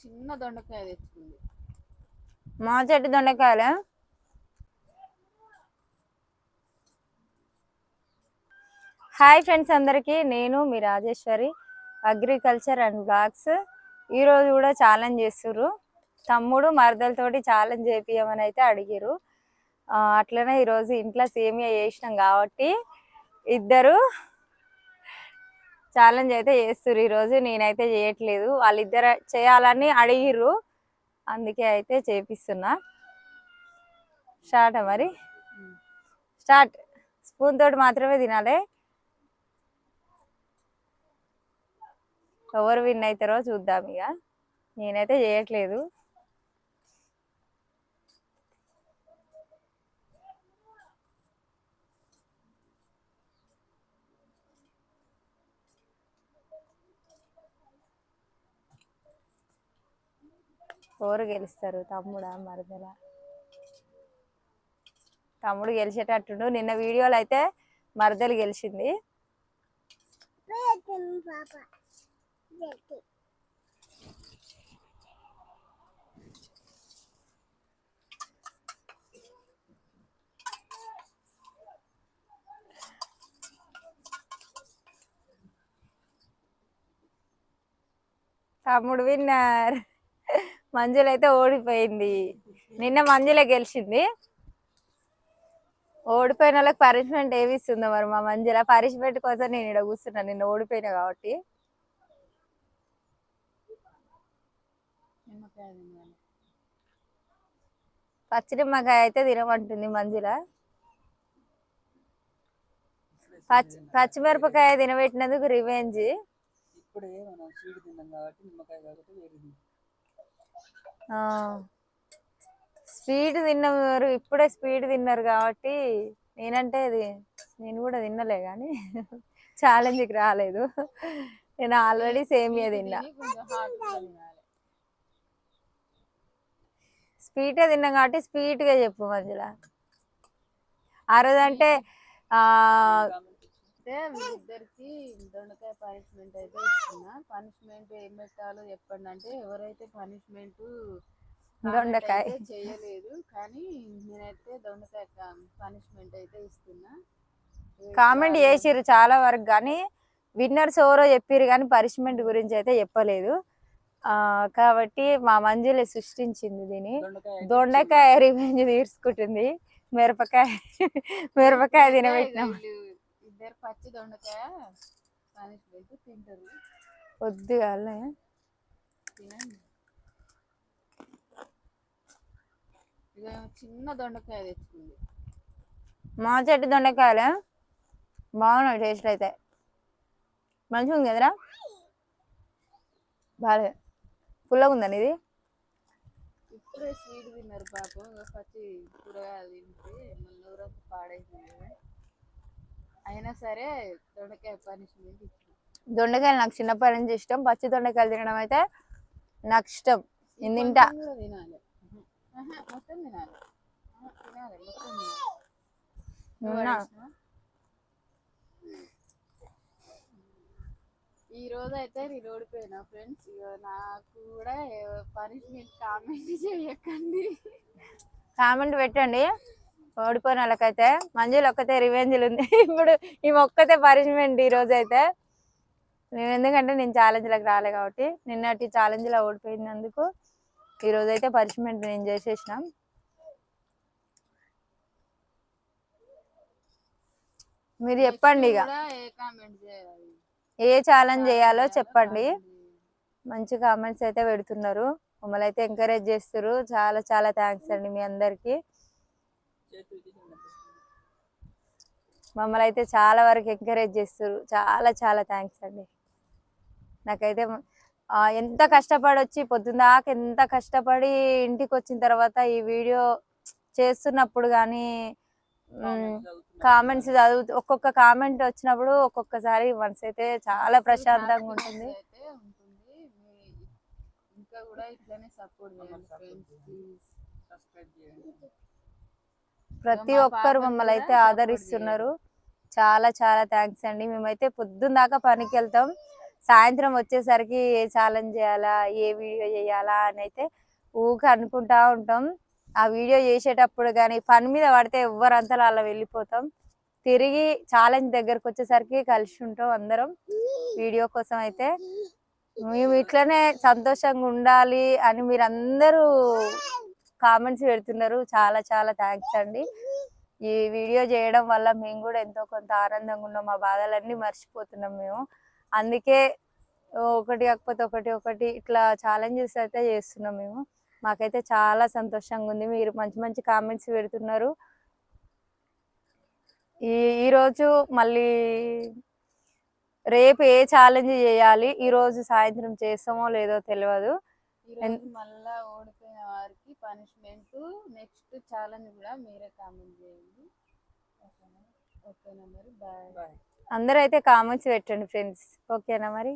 చిన్న దొండకాయ తెచ్చుకుంది. మా చెట్టు దొండకాయల? హాయ్ ఫ్రెండ్స్ అందరికీ నేను మీ రాజేశ్వరి అగ్రికల్చర్ అండ్ బ్లాగ్స్. ఈరోజు కూడా ఛాలెంజ్ చేస్తుర్రు. తమ్ముడు మరదలతోటి ఛాలెంజ్ చేపియమని అయితే అడిగిరు అట్లనే ఈరోజు ఇంట్లో సేమియా చేసినాం కాబట్టి ఇద్దరు ఛాలెంజ్ అయితే చేస్తుర్రు. ఈరోజు నేనైతే చేయట్లేదు. వాళ్ళిద్దరు చేయాలని అడిగిర్రు. అందుకే అయితే చేపిస్తున్నా. స్టార్ట్ మరి? స్టార్ట్. స్పూన్ తోటి మాత్రమే తినాలి. ఎవరు విన్ అవుతారో చూద్దాం ఇక. నేనైతే చేయట్లేదు. ఎవరు గెలుస్తారు? తమ్ముడా మరదల? తమ్ముడు గెలిచేటట్టుండు. నిన్న వీడియోలో అయితే మరదలు గెలిచింది. తమ్ముడు విన్నారు. మంజుల అయితే ఓడిపోయింది. నిన్న మంజుల గెలిచింది. ఓడిపోయిన వాళ్ళకి పనిష్మెంట్ ఏమి ఇస్తుందో మరి మా మంజుల? పనిష్మెంట్ కోసం నేను ఇక్కడ కూర్చున్నాను నిన్న ఓడిపోయినా కాబట్టి. పచ్చిమ్మకాయ పచ్చి నిమ్మకాయ అయితే తినమంటుంది మంజుల. పచ్చి పచ్చిమిరపకాయ తినబెట్టినందుకు రివెంజ్ ఇప్పుడే స్వీట్ తిన్నారు ఇప్పుడే స్వీట్ తిన్నారు కాబట్టి నేనంటే అది నేను కూడా తిన్నలే కానీ ఛాలెంజ్కి రాలేదు. నేను ఆల్రెడీ సేమియా తిన్నా. స్వీటే తిన్నా కాబట్టి స్వీట్గా చెప్పు మంజుల ఆ రోజు అంటే ఆ, అంటే వీళ్ళిద్దరికి దొండకాయ పనిష్మెంట్ అయితే ఇస్తున్నా. పనిష్మెంట్ ఏం పెట్టాలో చెప్పండి అంటే ఎవరైతే పనిష్మెంట్ దొండకాయ. చేయలేదు కానీ నేనైతే దొండకాయ పనిష్మెంట్ అయితే ఇస్తున్నా. కామెంట్ చేసిర్రు చాలా వరకు కానీ విన్నర్స్ ఎవరో చెప్పిర్రు కానీ పనిష్మెంట్ గురించి అయితే చెప్పలేదు. ఆ కాబట్టి మా మంజులే సృష్టించింది దీన్ని. దొండకాయ రివెంజ్ తీర్చుకుంటుంది మిరపకాయ మిరపకాయ తినబెట్టినాం. ఇద్దరు పచ్చి దొండకాయ పనిష్మెంట్ తింటారు. పొద్దుగా తినండి. ఇక చిన్న దొండకాయ తెచ్చుకుంది. మా చెట్టు దొండకాయలు. బాగున్నాయి టేస్ట్ అయితే. మంచిగా ఉంది కదరా? బాగా పుల్లగా ఉందని ఇది ఇప్పుడే స్వీట్ తిన్నారు పాపం. పచ్చి కూరగాయలు తింటే మళ్ళీ కదా. అయినా సరే దొండకాయ పనిష్మెంట్ ఇచ్చిన. దొండకాయలు నాకు చిన్నప్పటి నుంచి ఇష్టం. పచ్చి దొండకాయలు తినడం అయితే నాకు ఇష్టం. తింటా. తినాలి. మొత్తం తినాలి. తినాలి మొత్తం? ఈ రోజు అయితే నేను ఓడిపోయినా ఫ్రెండ్స్. నాకు కూడా పనిష్మెంట్ కామెంట్ చేయకండి. కామెంట్ పెట్టండి. ఓడిపోయిన వాళ్ళకైతే మంజులు ఒక్కతే రివెంజ్లు ఉంది. ఇప్పుడు ఈమె ఒక్కతే పనిష్మెంట్ ఈ రోజు అయితే నేను ఎందుకంటే నేను ఛాలెంజ్లకు రాలే కాబట్టి నిన్నటి ఛాలెంజ్లో ఓడిపోయినందుకు ఈ రోజు అయితే పనిష్మెంట్ నేను చేసేసినాం. మీరు చెప్పండి ఇక. ఏ ఛాలెంజ్ చేయాలో? చెప్పండి. మంచి కామెంట్స్ అయితే పెడుతున్నారు. మమ్మల్ని అయితే ఎంకరేజ్ చేస్తారు చాలా చాలా థ్యాంక్స్ అండి మీ అందరికీ. మమ్మల్ని అయితే చాలా వరకు ఎంకరేజ్ చేస్తారు చాలా చాలా థ్యాంక్స్ అండి. నాకైతే ఎంత కష్టపడి వచ్చి పొద్దున్న దాకా ఎంత కష్టపడి ఇంటికి వచ్చిన తర్వాత ఈ వీడియో చేస్తున్నప్పుడు కానీ. కామెంట్స్ చదువు ఒక్కొక్క కామెంట్ వచ్చినప్పుడు ఒక్కొక్కసారి మనసు అయితే చాలా ప్రశాంతంగా ఉంటుంది. ఇంకా కూడా ఇట్లానే సపోర్ట్ చేయండి ఫ్రెండ్స్ ప్లీజ్ Subscribe చేయండి. ప్రతి ఒక్కరు మమ్మల్ని అయితే ఆదరిస్తున్నారు. చాలా చాలా థ్యాంక్స్ అండి. మేమైతే పొద్దున్న దాకా పనికి వెళ్తాం సాయంత్రం వచ్చేసరికి ఏ ఛాలెంజ్ చేయాలా ఏ వీడియో చేయాలా అని అయితే ఊక అనుకుంటా ఉంటాం. ఆ వీడియో చేసేటప్పుడు కానీ పని మీద పడితే ఎవ్వరంతలో అలా వెళ్ళిపోతాం. తిరిగి ఛాలెంజ్ దగ్గరకు వచ్చేసరికి కలిసి ఉంటాం అందరం వీడియో కోసం అయితే. మేము ఇట్లనే సంతోషంగా ఉండాలి అని మీరు అందరూ కామెంట్స్ పెడుతున్నారు. చాలా చాలా థ్యాంక్స్ అండి. ఈ వీడియో చేయడం వల్ల మేము కూడా ఎంతో కొంత ఆనందంగా ఉన్నాం. మా బాధలన్నీ మర్చిపోతున్నాం మేము. అందుకే ఒకటి కాకపోతే ఒకటి ఒకటి ఇట్లా ఛాలెంజెస్ అయితే చేస్తున్నాం మేము. మాకైతే చాలా సంతోషంగా ఉంది. మీరు మంచి మంచి కామెంట్స్ పెడుతున్నారు. ఈ ఈరోజు మళ్ళీ రేపు ఏ ఛాలెంజ్ చేయాలి? ఈరోజు సాయంత్రం చేస్తామో లేదో తెలియదు. మళ్ళీ వారికి పనిష్మెంట్ నెక్స్ట్ ఛాలెంజ్ కూడా మీరే కామెంట్ చేయండి. ఓకేనా? ఓకేనా మరి? బాయ్. బాయ్. అందరూ అయితే కామెంట్స్ పెట్టండి ఫ్రెండ్స్. ఓకేనా మరి?